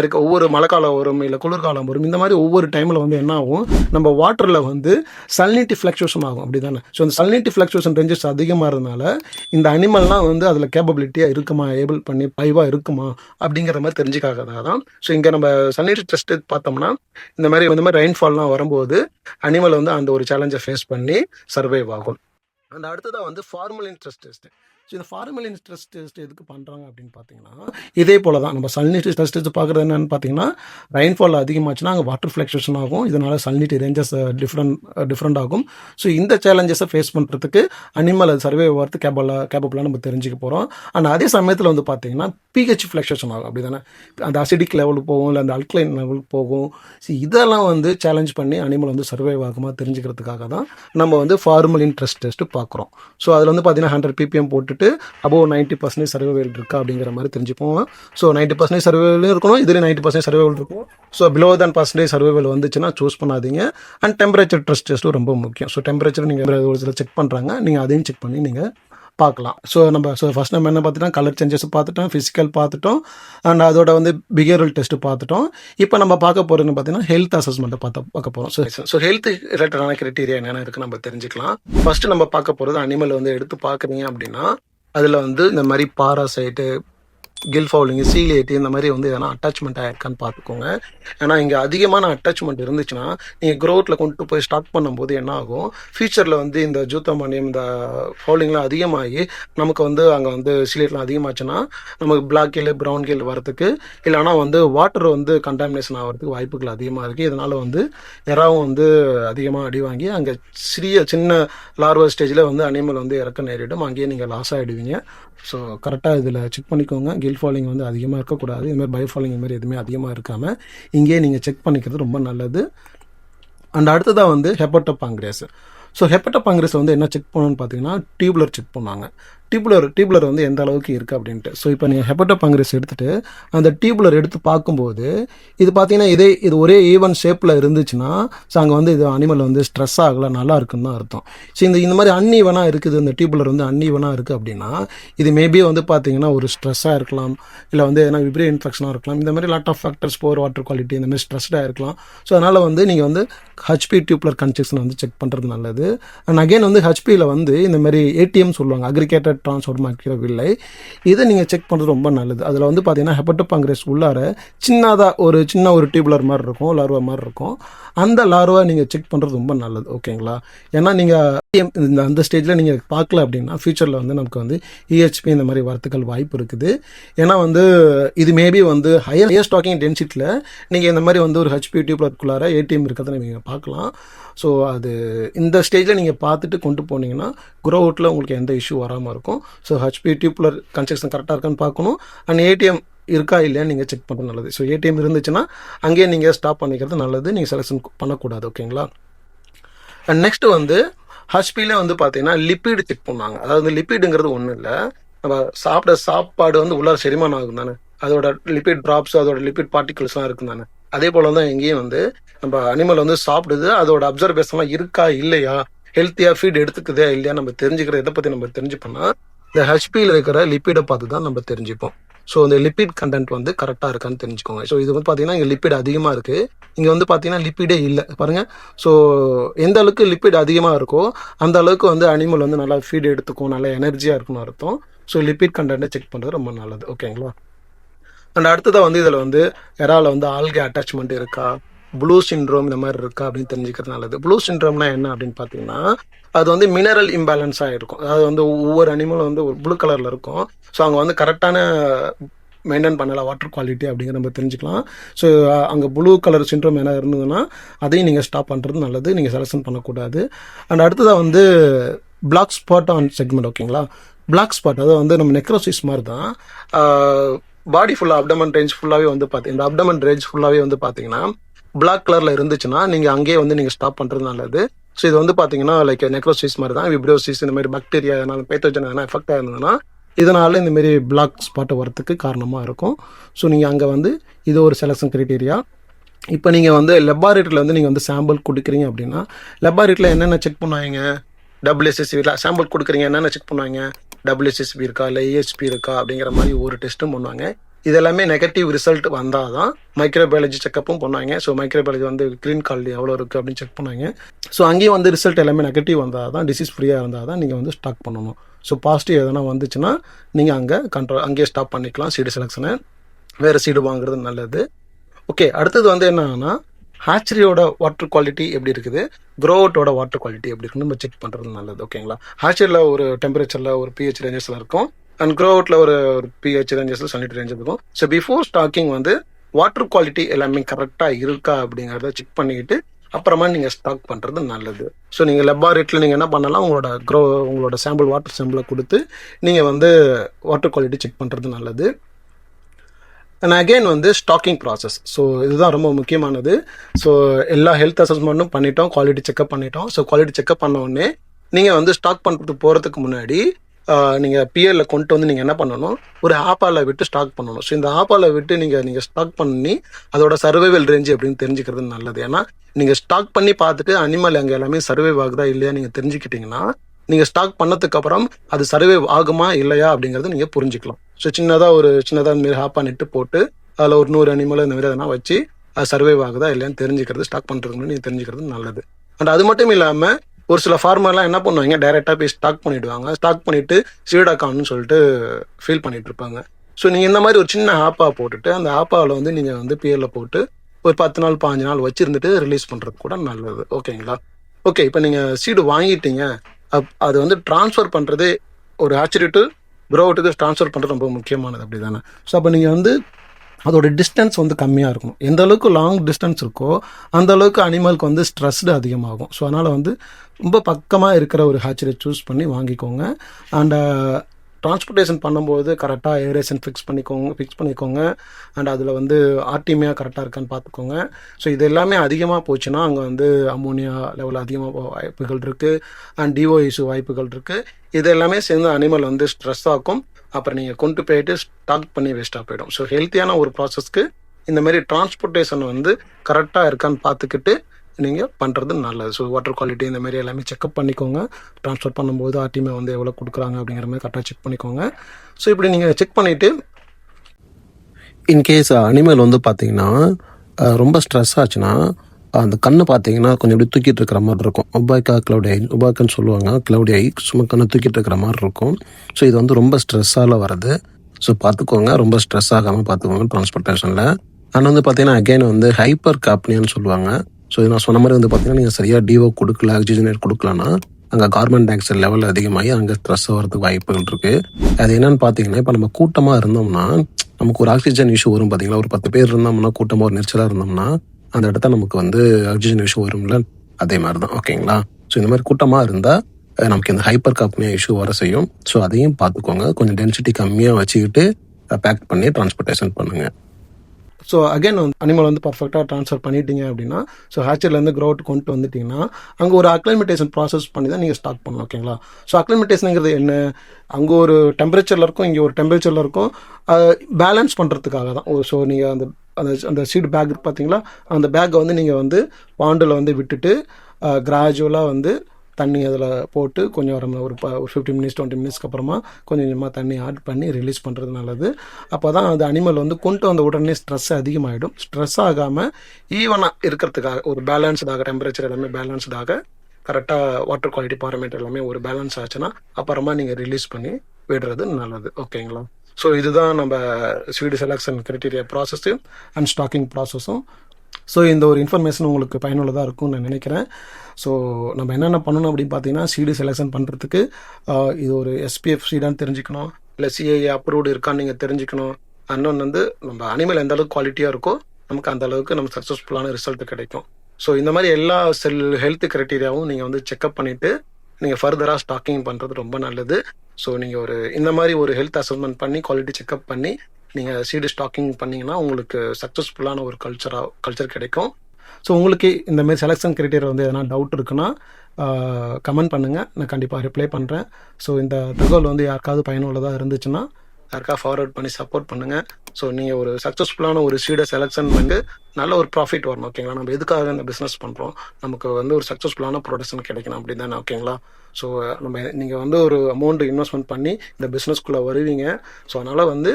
இருக்க ஒவ்வொரு மழைக்காலம் வரும் இல்லை குளிர்காலம் வரும் இந்த மாதிரி ஒவ்வொரு டைமில் வந்து என்ன ஆகும்? நம்ம வாட்டரில் வந்து சல்னிட்டி ஃப்ளக்சுவேஷன் ஆகும். அப்படி தானே ஸோ அந்த சல்னிட்டி ஃப்ளக்சுவேஷன் ரேஞ்சஸ் அதிகமாக இருந்தனால இந்த அனிமல்லாம் வந்து அதில் கேப்பபிலிட்டியாக இருக்குமா? ஏபிள் பண்ணி பைவாக இருக்குமா? அப்படிங்கிற மாதிரி தெரிஞ்சுக்காக தான். ஸோ இங்கே நம்ம சல்னிட்டி டெஸ்ட் பார்த்தோம்னா இந்த மாதிரி இந்த மாதிரி ரெயின்ஃபால்லாம் வரும்போது அனிமல் வந்து அந்த ஒரு சேலஞ்சை ஃபேஸ் பண்ணி சர்வைவ் ஆகும். அந்த அடுத்ததாக வந்து ஃபார்மலின் இன்ட்ரெஸ்ட் டெஸ்ட் ஸோ இந்த ஃபார்மலின் இன்ட்ரெஸ்ட் டெஸ்ட் எதுக்கு பண்ணுறாங்க அப்படின்னு பார்த்தீங்கன்னா இதே போல தான் நம்ம சல்னிட்டி டெஸ்ட் டெஸ்ட் பார்க்குறது என்னென்னு பார்த்தீங்கன்னா ரெயின்ஃபால் அதிகமாச்சுன்னா அங்கே வாட்டர் ஃப்ளக்ஷுவேஷன் ஆகும். இதனால் சல்னிட்டி ரேஞ்சஸ் டிஃப்ரெண்ட் டிஃப்ரெண்ட் ஆகும். ஸோ இந்த சேலஞ்சஸை ஃபேஸ் பண்ணுறதுக்கு அனிமல் அது சர்வே வரது கேபலாக கேபபிளாக நம்ம தெரிஞ்சுக்க போகிறோம் அண்ட் அதே சமயத்தில் வந்து பார்த்தீங்கன்னா பிஹெச் ஃப்ளக்ஷுவேஷன் ஆகும். அப்படி தானே அந்த அசிடிக் லெவலுக்கு போகும் இல்லை அந்த அல்க்ளைன் லெவலுக்கு போகும். ஸோ இதெல்லாம் வந்து சேலஞ்ச் பண்ணி அனிமல் வந்து சர்வே ஆகுமா தெரிஞ்சுக்கிறதுக்காக தான் நம்ம வந்து ஃபார்மலின் இன்ட்ரெஸ்ட் டெஸ்ட்டு பார்க்குறோம் ஸோ அதில் வந்து பார்த்தீங்கன்னா ஹண்ட்ரட் பிபிஎம் போட்டுட்டு அபோவ் நைன்ட்டி பர்சன்டேஜ் சர்வைவல் இருக்கா அப்படிங்கிற மாதிரி தெரிஞ்சுப்போம். ஸோ நைன்ட்டி பர்சன்டேஜ் சர்வைவலும் இருக்கணும் இதில் நைன்ட்டி பர்சன்டேஜ் சர்வைவல் இருக்கும் so below than percentage survival வந்துச்சுன்னா சூஸ் பண்ணாதீங்க. அண்ட் டெம்பரேச்சர் ட்ரெஸ் டெஸ்ட்டும் ரொம்ப முக்கியம். ஸோ டெம்பரேச்சர் நீங்கள் ஒரு சில செக் பண்ணுறாங்க நீங்கள் அதையும் செக் பண்ணி நீங்கள் பார்க்கலாம். ஸோ நம்ம ஸோ ஃபஸ்ட் நம்ம என்ன பார்த்துட்டோம்? கலர் சேஞ்சஸ் பார்த்துட்டோம் ஃபிசிக்கல் பார்த்துட்டோம் அண்ட் அதோட வந்து பிஹேவியல் டெஸ்ட் பார்த்துட்டோம். இப்போ நம்ம பார்க்க போகிறதுன்னு பார்த்தீங்கன்னா ஹெல்த் அசஸ்மெண்ட்டை பார்த்து பார்க்க போகிறோம் ஸோ ஸோ ஹெல்த் ரிலேட்டடான கிரைட்டீரியா என்னென்ன இருக்குது நம்ம தெரிஞ்சுக்கலாம். ஃபர்ஸ்ட் நம்ம பார்க்க போகிறது அனிமல் வந்து எடுத்து பார்க்குறீங்க அப்படின்னா அதில் வந்து இந்த மாதிரி பாராசைட்டு கில் ஃபவுலிங் சீலியேட்டு இந்த மாதிரி வந்து எதனா அட்டாச்மெண்ட் ஆயிருக்கான்னு பார்த்துக்கோங்க. ஏன்னா இங்கே அதிகமான அட்டாச்மெண்ட் இருந்துச்சுன்னா நீங்கள் க்ரோத்தில் கொண்டு போய் ஸ்டார்ட் பண்ணும்போது என்ன ஆகும்? ஃபியூச்சரில் வந்து இந்த ஜூத்தமானியம் இந்த ஃபவுலிங்லாம் அதிகமாகி நமக்கு வந்து அங்கே வந்து சீலியேட்லாம் அதிகமாச்சுன்னா நமக்கு பிளாக் கில் ப்ரௌன் கில் வரதுக்கு இல்லைனா வந்து வாட்டர் வந்து கண்டாமினேஷன் ஆகிறதுக்கு வாய்ப்புகள் அதிகமாக இருக்குது இதனால் வந்து எறாவும் வந்து அதிகமாக அடி வாங்கி அங்கே சிறிய சின்ன லார்வல் ஸ்டேஜில் வந்து அனிமல் வந்து இறக்க நேரிடும். அங்கேயே நீங்கள் லாஸ் ஆகிடுவீங்க ஸோ கரெக்டாக இதில் செக் பண்ணிக்கோங்க. கில் ஃபாலிங் வந்து அதிகமாக இருக்கக்கூடாது. இதுமாதிரி பை ஃபாலிங் மாதிரி எதுவுமே அதிகமாக இருக்காமல் இங்கேயே நீங்கள் செக் பண்ணிக்கிறது ரொம்ப நல்லது. அண்ட் அடுத்ததாக வந்து ஹெப்பட்டோ பாங்கிரேஸ் ஸோ ஹெப்பட்டோ பாங்கிரஸ் வந்து என்ன செக் பண்ணணும்னு பார்த்தீங்கன்னா டியூப்லர் செக் பண்ணாங்க டியூப்லர் டியூப்லர் வந்து எந்த அளவுக்கு இருக்குது அப்படின்ட்டு. ஸோ இப்போ நீங்கள் ஹெப்பட்டோ பாங்கிரஸ் எடுத்துகிட்டு அந்த டியூப்லர் எடுத்து பார்க்கும்போது இது பார்த்தீங்கன்னா இதே இது ஒரே ஈவன் ஷேப்பில் இருந்துச்சுன்னா ஸோ அங்கே வந்து இது அனிமல் வந்து ஸ்ட்ரெஸ் ஆகலை நல்லா இருக்குன்னு தான் அர்த்தம். ஸோ இந்த இந்த மாதிரி அன்னீவனாக இருக்குது இந்த டியூபுலர் வந்து அன்னீவனாக இருக்குது அப்படின்னா இது மேபி வந்து பார்த்தீங்கன்னா ஒரு ஸ்ட்ரெஸ்ஸாக இருக்கலாம் இல்லை வந்து எதனா விப்ரே இன்ஃபெக்ஷனாக இருக்கலாம் இந்த மாதிரி lot of factors poor water quality இந்த மாதிரி ஸ்ட்ரெஸ்டாக இருக்கலாம். ஸோ அதனால் வந்து நீங்கள் வந்து ஹச்பி டியூப்லர் கன்ஸ்ட்ரக்ஷன் வந்து செக் பண்ணுறது நல்லது. அண்ட் அகைன் வந்து ஹச்பியில் வந்து இந்த மாதிரி ஏடிஎம் சொல்லுவாங்க அக்ரிகேட்டட் ட்ரான்ஸ்ஃபர் ஆக்கிறவில்லை இதை நீங்கள் செக் பண்ணுறது ரொம்ப நல்லது. அதில் வந்து பார்த்தீங்கன்னா ஹெப்பட்டோபாங்கிரஸ் உள்ளார சின்னதாக ஒரு சின்ன ஒரு டியூப்லர் மாதிரி இருக்கும் லார்வா மாதிரி இருக்கும். அந்த லார்வை நீங்கள் செக் பண்ணுறது ரொம்ப நல்லது ஓகேங்களா? ஏன்னா நீங்கள் இந்த அந்த ஸ்டேஜில் நீங்கள் பார்க்கல அப்படின்னா ஃப்யூச்சரில் வந்து நமக்கு வந்து இஹெச்பி இந்த மாதிரி வரத்துக்கள் வாய்ப்பு இருக்குது. ஏன்னா வந்து இது மேபி வந்து ஹையர் ஹையர் ஸ்டாக்கிங் டென்சிட்டியில் நீங்கள் இந்த மாதிரி வந்து ஒரு ஹெச்பி டியூப்லருக்குள்ளார ஏடிஎம் இருக்கிறத நீங்கள் பார்க்கலாம். ஸோ அது இந்த ஸ்டேஜில் நீங்கள் பார்த்துட்டு கொண்டு போனீங்கன்னா க்ரோ அவுட்டில் உங்களுக்கு எந்த இஷ்யூ வராமல் இருக்கும். ஸோ ஹெச்பி டியூப்லர் கன்ஸ்ட்ரக்ஷன் கரெக்டாக இருக்கான்னு பார்க்கணும். அண்ட் ஏடிஎம் இருக்கா இல்லையான்னு நீங்கள் செக் பண்ணுறது நல்லது. ஸோ ஏடிஎம் இருந்துச்சுன்னா அங்கேயே நீங்கள் ஸ்டாப் பண்ணிக்கிறது நல்லது. நீங்கள் செலெக்ஷன் பண்ணக்கூடாது ஓகேங்களா? அண்ட் நெக்ஸ்ட் வந்து ஹஸ்பியில் வந்து பார்த்தீங்கன்னா லிப்பிடு செக் பண்ணாங்க. அதாவது லிப்பிடுங்கிறது ஒன்றும் இல்லை. நம்ம சாப்பிட சாப்பாடு வந்து உள்ளார செரிமானம் ஆகும் தானே? அதோட லிப்பிட் ட்ராப்ஸ் அதோட லிப்பிட் பார்ட்டிகல்ஸ்லாம் இருக்கும் தானே? அதே போல தான் எங்கேயும் வந்து நம்ம அனிமல் வந்து சாப்பிடுது அதோட அப்சர்வேஷன்லாம் இருக்கா இல்லையா? ஹெல்த்தியாக ஃபீட் எடுத்துக்குதா இல்லையா நம்ம தெரிஞ்சுக்கிற இதை பற்றி நம்ம தெரிஞ்சுப்போம்னா இந்த ஹெச்பியில் இருக்கிற லிப்பிடை பார்த்து தான் நம்ம தெரிஞ்சுப்போம். ஸோ இந்த லிப்பிட் கண்டென்ட் வந்து கரெக்டாக இருக்கான்னு தெரிஞ்சுக்கோங்க. ஸோ இது வந்து பார்த்தீங்கன்னா இங்கே லிப்பிட் அதிகமாக இருக்குது இங்கே வந்து பார்த்தீங்கன்னா லிப்பிடே இல்லை. பாருங்கள் ஸோ எந்த அளவுக்கு லிப்பிட் அதிகமாக இருக்கோ அந்த அளவுக்கு வந்து அனிமல் வந்து நல்லா ஃபீட் எடுத்துக்கும் நல்லா எனர்ஜியாக இருக்கும்னு அர்த்தம். ஸோ லிப்பிட் கண்டென்ட்டை செக் பண்ணுறது ரொம்ப நல்லது. ஓகேங்களா அண்ட் அடுத்ததாக வந்து இதில் வந்து எறால வந்து ஆல்கே அட்டாச்மெண்ட் இருக்கா? ப்ளூ சிண்ட்ரோம் இந்த மாதிரி இருக்கா அப்படின்னு தெரிஞ்சுக்கிறது நல்லது ப்ளூ சிண்ட்ரோம்னா என்ன அப்படின்னு பார்த்தீங்கன்னா அது வந்து மினரல் இம்பேலன்ஸாக இருக்கும். அதாவது வந்து ஒவ்வொரு அனிமலும் வந்து ஒரு ப்ளூ கலரில் இருக்கும். ஸோ அவங்க வந்து கரெக்டான மெயின்டைன் பண்ணலாம் வாட்டர் குவாலிட்டி அப்படிங்கிற நம்ம தெரிஞ்சுக்கலாம். ஸோ அங்கே ப்ளூ கலர் சிண்ட்ரோம் என்ன இருந்ததுன்னா அதையும் நீங்கள் ஸ்டாப் பண்ணுறது நல்லது. நீங்கள் செலக்ஷன் பண்ணக்கூடாது. அண்ட் அடுத்ததாக வந்து பிளாக் ஸ்பாட் ஆன் செக்மெண்ட் ஓகேங்களா பிளாக் ஸ்பாட் அதாவது வந்து நம்ம நெக்ரோசிஸ் மாதிரி தான். பாடி ஃபுல்லாக அப்டமன் ரேஞ்ச் ஃபுல்லாகவே வந்து பார்த்தி இந்த அப்டமன் ரேஞ்ச் ஃபுல்லாகவே வந்து பார்த்தீங்கன்னா பிளாக் கலரில் இருந்துச்சுன்னா நீங்கள் அங்கேயே வந்து நீங்கள் ஸ்டாப் பண்ணுறது நல்லது. ஸோ இது வந்து பார்த்தீங்கன்னா லைக் நெக்ரோசிஸ் மாதிரி தான் விப்ரோசிஸ் இந்த மாதிரி பாக்டீரியா எதனால பேத்தோஜன் எதனா எஃபெக்ட் ஆயிருந்ததுன்னா இதனால இந்த மாதிரி பிளாக் ஸ்பாட்டை வரத்துக்கு காரணமாக இருக்கும். ஸோ நீங்கள் அங்கே வந்து இது ஒரு செலக்ஷன் கிரைட்டீரியா இப்போ நீங்கள் வந்து லெபார்ட்டரியில் வந்து நீங்கள் வந்து சாம்பிள் கொடுக்குறீங்க அப்படின்னா லெபார்ட்டரியில் என்னென்ன செக் பண்ணுவாங்க? டபிள்யூஎஸ்எஸ்பி சாம்பிள் கொடுக்குறீங்க என்னென்ன செக் பண்ணுவாங்க? டபிள்யூஎஸ்எஸ்பி இருக்கா? இல்லை ஏஎஸ்பி இருக்கா? அப்படிங்கிற மாதிரி ஒரு டெஸ்ட்டும் பண்ணுவாங்க. இதெல்லாமே நெகட்டிவ் ரிசல்ட் வந்தால் தான் மைக்ரோபயாலஜி செக்கப்பும் பண்ணாங்க ஸோ மைக்ரோபயாலஜி வந்து க்ரீன் கால் எவ்வளோ இருக்குது அப்படின்னு செக் பண்ணாங்க ஸோ அங்கேயும் வந்து ரிசல்ட் எல்லாமே நெகட்டிவ் வந்தால் தான் டிசீஸ் ஃப்ரீயாக இருந்தால் தான் நீங்கள் வந்து ஸ்டாக் பண்ணணும். ஸோ பாசிட்டிவ் எதனா வந்துச்சுன்னா நீங்கள் அங்கே கண்ட்ரோல் அங்கேயே ஸ்டாப் பண்ணிக்கலாம். சீடு செலெக்ஷனை வேறு சீடு வாங்குறது நல்லது. ஓகே அடுத்தது வந்து என்னன்னா ஹேச்சரியோட வாட்டர் குவாலிட்டி எப்படி இருக்குது? க்ரோஅவுட்டோட வாட்டர் குவாலிட்டி எப்படி இருக்குன்னு நம்ம செக் பண்ணுறது நல்லது. ஓகேங்களா ஹேச்சரியில் ஒரு டெம்பரேச்சரில் ஒரு பிஹெச் ரேஞ்சஸில் இருக்கும். அண்ட் க்ரோஅவுட்டில் அவுட்ல ஒரு பிஹெச் ரேஞ்சஸில் சனிட் ரேஞ்ச் இருக்கும். ஸோ பிஃபோர் ஸ்டாக்கிங் வந்து வாட்டர் குவாலிட்டி எல்லாமே கரெக்டாக இருக்கா அப்படிங்கிறத செக் பண்ணிக்கிட்டு அப்புறமா நீங்கள் ஸ்டாக் பண்ணுறது நல்லது. ஸோ நீங்கள் லெபார்ட்ரியில் நீங்கள் என்ன பண்ணலாம்? உங்களோட க்ரோ உங்களோட சாம்பிள் வாட்டர் சாம்பிளை கொடுத்து நீங்கள் வந்து வாட்டர் குவாலிட்டி செக் பண்ணுறது நல்லது. அண்ட் அகெயின் வந்து ஸ்டாக்கிங் ப்ராசஸ் ஸோ இதுதான் ரொம்ப முக்கியமானது. ஸோ எல்லா ஹெல்த் அசஸ்மெண்ட்டும் பண்ணிட்டோம் குவாலிட்டி செக்அப் பண்ணிட்டோம். ஸோ குவாலிட்டி செக்அப் பண்ண உடனே நீங்கள் வந்து ஸ்டாக் பண்ணுறதுக்கு போகிறதுக்கு முன்னாடி நீங்கள் பிஎல்ல கொண்டு வந்து நீங்கள் என்ன பண்ணணும்? ஒரு ஆப்பாவில் விட்டு ஸ்டாக் பண்ணணும். ஸோ இந்த ஆப்பாவில் விட்டு நீங்கள் நீங்கள் ஸ்டாக் பண்ணி அதோட சர்வைவல் ரேஞ்ச் அப்படின்னு தெரிஞ்சுக்கிறது நல்லது. ஏன்னா நீங்கள் ஸ்டாக் பண்ணி பார்த்துட்டு அனிமல் அங்கே எல்லாமே சர்வைவ் ஆகுதா இல்லையா நீங்கள் தெரிஞ்சுக்கிட்டீங்கன்னா நீங்கள் ஸ்டாக் பண்ணதுக்கப்புறம் அது சர்வைவ் ஆகுமா இல்லையா அப்படிங்கறத நீங்கள் புரிஞ்சுக்கலாம். ஸோ சின்னதாக ஒரு சின்னதாக இந்த மாதிரி ஹாப்பா நெட்டு போட்டு அதில் ஒரு நூறு அனிமல் இந்த மாதிரி எதனா வச்சு அது சர்வைவ் ஆகுதா இல்லையான்னு தெரிஞ்சுக்கிறது ஸ்டாக் பண்ணுறதுக்கு நீங்கள் தெரிஞ்சுக்கிறது நல்லது. அண்ட் அது மட்டும் இல்லாமல் ஒரு சில ஃபார்மர்லாம் என்ன பண்ணுவாங்க? டைரெக்டாக போய் ஸ்டாக் பண்ணிடுவாங்க. ஸ்டாக் பண்ணிட்டு சீட் அக்கௌண்ட்னு சொல்லிட்டு ஃபீல் பண்ணிட்டு இருப்பாங்க. ஸோ நீங்கள் இந்த மாதிரி ஒரு சின்ன ஆப்பா போட்டுட்டு அந்த ஆப்பாவில் வந்து நீங்கள் வந்து பியரில் போட்டு ஒரு பத்து நாள் பாஞ்சு நாள் வச்சிருந்துட்டு ரிலீஸ் பண்ணுறது கூட நல்லது. ஓகேங்களா ஓகே இப்போ நீங்கள் சீடு வாங்கிட்டீங்க. அப் அது வந்து ட்ரான்ஸ்ஃபர் பண்ணுறது ஒரு ஆச்சரியட்டு டு ப்ரோவுட்டுக்கு ட்ரான்ஸ்ஃபர் பண்ணுறது ரொம்ப முக்கியமானது அப்படி தானே ஸோ அப்போ நீங்கள் வந்து அதோட டிஸ்டன்ஸ் வந்து கம்மியாக இருக்கும் எந்த அளவுக்கு லாங் டிஸ்டன்ஸ் இருக்கோ அந்த அளவுக்கு அனிமலுக்கு வந்து ஸ்ட்ரெஸ்டு அதிகமாகும். ஸோ அதனால் வந்து ரொம்ப பக்கமாக இருக்கிற ஒரு ஹேச்சரை சூஸ் பண்ணி வாங்கிக்கோங்க. அண்ட் டிரான்ஸ்போர்ட்டேஷன் uh, பண்ணும்போது கரெக்டாக ஏரேஷன் ஃபிக்ஸ் பண்ணிக்கோங்க ஃபிக்ஸ் பண்ணிக்கோங்க. அண்ட் அதில் வந்து ஆர்டிமியாக கரெக்டாக இருக்கான்னு பார்த்துக்கோங்க. ஸோ இது எல்லாமே அதிகமாக போச்சுன்னா அங்கே வந்து அமோனியா லெவல் அதிகமாக வாய்ப்புகள் இருக்குது அண்ட் டிஓ இஷ்யூ வாய்ப்புகள் இருக்குது இது எல்லாமே சேர்ந்து அனிமல் வந்து ஸ்ட்ரெஸ் ஆக்கும். அப்புறம் நீங்கள் கொண்டு போயிட்டு ஸ்டாக் பண்ணி வேஸ்ட்டாக போயிடும். ஸோ ஹெல்த்தியான ஒரு ப்ராசஸ்க்கு இந்த மாதிரி டிரான்ஸ்போர்ட்டேஷன் வந்து கரெக்டாக இருக்கான்னு பார்த்துக்கிட்டு நீங்கள் பண்ணுறது நல்லது. ஸோ வாட்டர் குவாலிட்டி இந்த மாதிரி எல்லாமே செக்அப் பண்ணிக்கோங்க. ட்ரான்ஸ்ஃபர் பண்ணும்போது ஆர்டிமே வந்து எவ்வளோ கொடுக்குறாங்க அப்படிங்கிற மாதிரி கரெக்டாக செக் பண்ணிக்கோங்க. ஸோ இப்படி நீங்கள் செக் பண்ணிவிட்டு இன்கேஸ் அனிமல் வந்து பார்த்தீங்கன்னா ரொம்ப ஸ்ட்ரெஸ் ஆச்சுன்னா அந்த கண்ணை பார்த்தீங்கன்னா கொஞ்சம் இப்படி தூக்கிட்டு இருக்கிற மாதிரி இருக்கும். ஒபாய்க்கா க்ளவுடி ஐ ஒபாய்க்குன்னு சொல்லுவாங்க. க்ளவுடி ஐ சும்மா கண்ணை தூக்கிட்டு இருக்கிற மாதிரி இருக்கும். ஸோ இது வந்து ரொம்ப ஸ்ட்ரெஸ்ஸால் வருது. ஸோ பார்த்துக்கோங்க. ரொம்ப ஸ்ட்ரெஸ் ஆகாமல் பார்த்துக்கோங்க டிரான்ஸ்போர்ட்டேஷனில் ஆனால் வந்து பார்த்தீங்கன்னா அகைன் வந்து ஹைப்பர் காப்னியான்னு சொல்லுவாங்க. ஸோ இது நான் சொன்ன மாதிரி வந்து பார்த்தீங்கன்னா நீங்கள் சரியாக டிஓ கொடுக்கல ஆக்சிஜனேட் கொடுக்கலன்னா அங்கே கார்பன் டை ஆக்சைடு லெவல் அதிகமாகி அங்கே ஸ்ட்ரெஸ் வரதுக்கு வாய்ப்புகள் இருக்குது அது என்னன்னு பார்த்தீங்கன்னா இப்போ நம்ம கூட்டமாக இருந்தோம்னா நமக்கு ஒரு ஆக்சிஜன் இஷ்யூ வரும் பார்த்தீங்களா? ஒரு பத்து பேர் இருந்தோம்னா கூட்டமாக ஒரு நெரிச்சலாக இருந்தோம்னா அந்த இடத்த நமக்கு வந்து ஆக்சிஜன் இஷ்யூ வரும்ல? அதே மாதிரி தான் ஓகேங்களா ஸோ இந்த மாதிரி கூட்டமாக இருந்தால் நமக்கு இந்த ஹைப்பர் காப்னியா இஷ்யூ வர செய்யும். ஸோ அதையும் பார்த்துக்கோங்க. கொஞ்சம் டென்சிட்டி கம்மியாக வச்சுக்கிட்டு பேக் பண்ணி டிரான்ஸ்போர்ட்டேஷன் பண்ணுங்க. ஸோ அகைன் வந்து அனிமல் வந்து பர்ஃபெக்டாக ட்ரான்ஸ்ஃபர் பண்ணிட்டீங்க அப்படின்னா ஸோ ஹேச்சர்லேருந்து க்ரோட் கொண்டு வந்துட்டிங்கன்னா அங்கே ஒரு அக்ளைமேட்டேஷன் ப்ராசஸ் பண்ணி தான் நீங்கள் ஸ்டார்ட் பண்ணணும் ஓகேங்களா ஸோ அக்ளைமேட்டேஷனுங்கிறது என்ன? அங்கே ஒரு டெம்பரேச்சரில் இருக்கும் இங்கே ஒரு டெம்பரேச்சரில் இருக்கும். பேலன்ஸ் பண்ணுறதுக்காக தான். ஸோ நீங்கள் அந்த அந்த அந்த சீட் பேக் இருக்குது பார்த்தீங்களா அந்த பேக்கை வந்து நீங்கள் வந்து பாண்டில் வந்து விட்டுட்டு கிராஜுவலாக வந்து தண்ணி அதில் போட்டு கொஞ்சம் ஒரு ஒரு ப ஒரு ஃபிஃப்டி மினிட்ஸ் டுவெண்ட்டி மினிட்ஸ்க்கு அப்புறமா கொஞ்சம் கொஞ்சமாக தண்ணி ஆட் பண்ணி ரிலீஸ் பண்ணுறது நல்லது. அப்போ தான் அந்த அனிமல் வந்து கொண்டு வந்த உடனே ஸ்ட்ரெஸ் அதிகமாகிடும் ஸ்ட்ரெஸ் ஆகாமல் ஈவனாக இருக்கிறதுக்காக ஒரு பேலன்ஸ்டாக டெம்பரேச்சர் எல்லாமே பேலன்ஸ்டாக கரெக்டாக வாட்டர் குவாலிட்டி பாராமீட்டர் எல்லாமே ஒரு பேலன்ஸ் ஆச்சுன்னா அப்புறமா நீங்கள் ரிலீஸ் பண்ணி விடுறது நல்லது. ஓகேங்களா ஸோ இதுதான் நம்ம seed selection criteria process and stocking ப்ராசஸும் so இந்த ஒரு இன்ஃபர்மேஷன் உங்களுக்கு பயனுள்ளதாக இருக்கும்னு நான் நினைக்கிறேன். ஸோ நம்ம என்னென்ன பண்ணணும் அப்படின்னு பார்த்தீங்கன்னா சீடு செலெக்ஷன் பண்ணுறதுக்கு இது ஒரு எஸ்பிஎஃப் சீடான்னு தெரிஞ்சுக்கணும். இல்லை சிஐஏ அப்ரூவ்டு இருக்கான்னு நீங்கள் தெரிஞ்சுக்கணும். அன்னொன்று வந்து நம்ம அனிமல் எந்த அளவுக்கு குவாலிட்டியாக இருக்கோ நமக்கு அந்த அளவுக்கு நம்ம சக்ஸஸ்ஃபுல்லான ரிசல்ட் கிடைக்கும். ஸோ இந்த மாதிரி எல்லா செல் ஹெல்த் கிரைட்டீரியாவும் நீங்கள் வந்து செக்அப் பண்ணிவிட்டு நீங்கள் ஃபர்தராக ஸ்டாக்கிங் பண்ணுறது ரொம்ப நல்லது. ஸோ நீங்கள் ஒரு இந்த மாதிரி ஒரு ஹெல்த் அசஸ்மெண்ட் பண்ணி குவாலிட்டி செக்அப் பண்ணி நீங்கள் சீடு ஸ்டாக்கிங் பண்ணீங்கன்னா உங்களுக்கு சக்ஸஸ்ஃபுல்லான ஒரு கல்ச்சராக கல்ச்சர் கிடைக்கும். ஸோ உங்களுக்கு இந்த மாதிரி செலெக்ஷன் கிரைட்டீரியா வந்து எதனா டவுட் இருக்குன்னா கமெண்ட் பண்ணுங்கள் நான் கண்டிப்பாக ரிப்ளை பண்ணுறேன் ஸோ இந்த தகவல் வந்து யாருக்காவது பயனுள்ளதாக இருந்துச்சுன்னா யாருக்கா ஃபார்வர்ட் பண்ணி சப்போர்ட் பண்ணுங்கள் ஸோ நீங்கள் ஒரு சக்ஸஸ்ஃபுல்லான ஒரு சீடை செலெக்ஷன் வந்து நல்ல ஒரு ப்ராஃபிட் வரணும் ஓகேங்களா நம்ம எதுக்காக இந்த பிஸ்னஸ் பண்ணுறோம் நமக்கு வந்து ஒரு சக்ஸஸ்ஃபுல்லான ப்ரொடக்ஷன் கிடைக்கணும் அப்படி தானே ஓகேங்களா ஸோ நம்ம நீங்கள் வந்து ஒரு அமௌண்ட் இன்வெஸ்ட்மெண்ட் பண்ணி இந்த பிஸ்னஸ்க்குள்ளே வருவீங்க. ஸோ அதனால் வந்து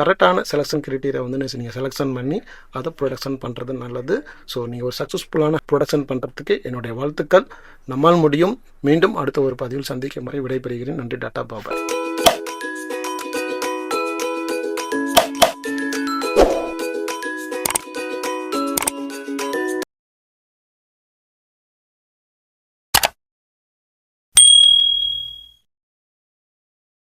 கரெக்டான செலெக்ஷன் கிரைட்டீரியா வந்து நீங்கள் செலெக்ஷன் பண்ணி அதை ப்ரொடக்ஷன் பண்ணுறது நல்லது. ஸோ நீங்கள் ஒரு சக்ஸஸ்ஃபுல்லான ப்ரொடக்ஷன் பண்ணுறதுக்கு என்னுடைய வாழ்த்துக்கள். நம்மால் முடியும். மீண்டும் அடுத்த ஒரு பதிவில் சந்திக்கும் வரை விடைபெறுகிறேன். நன்றி டாட்டா பாபா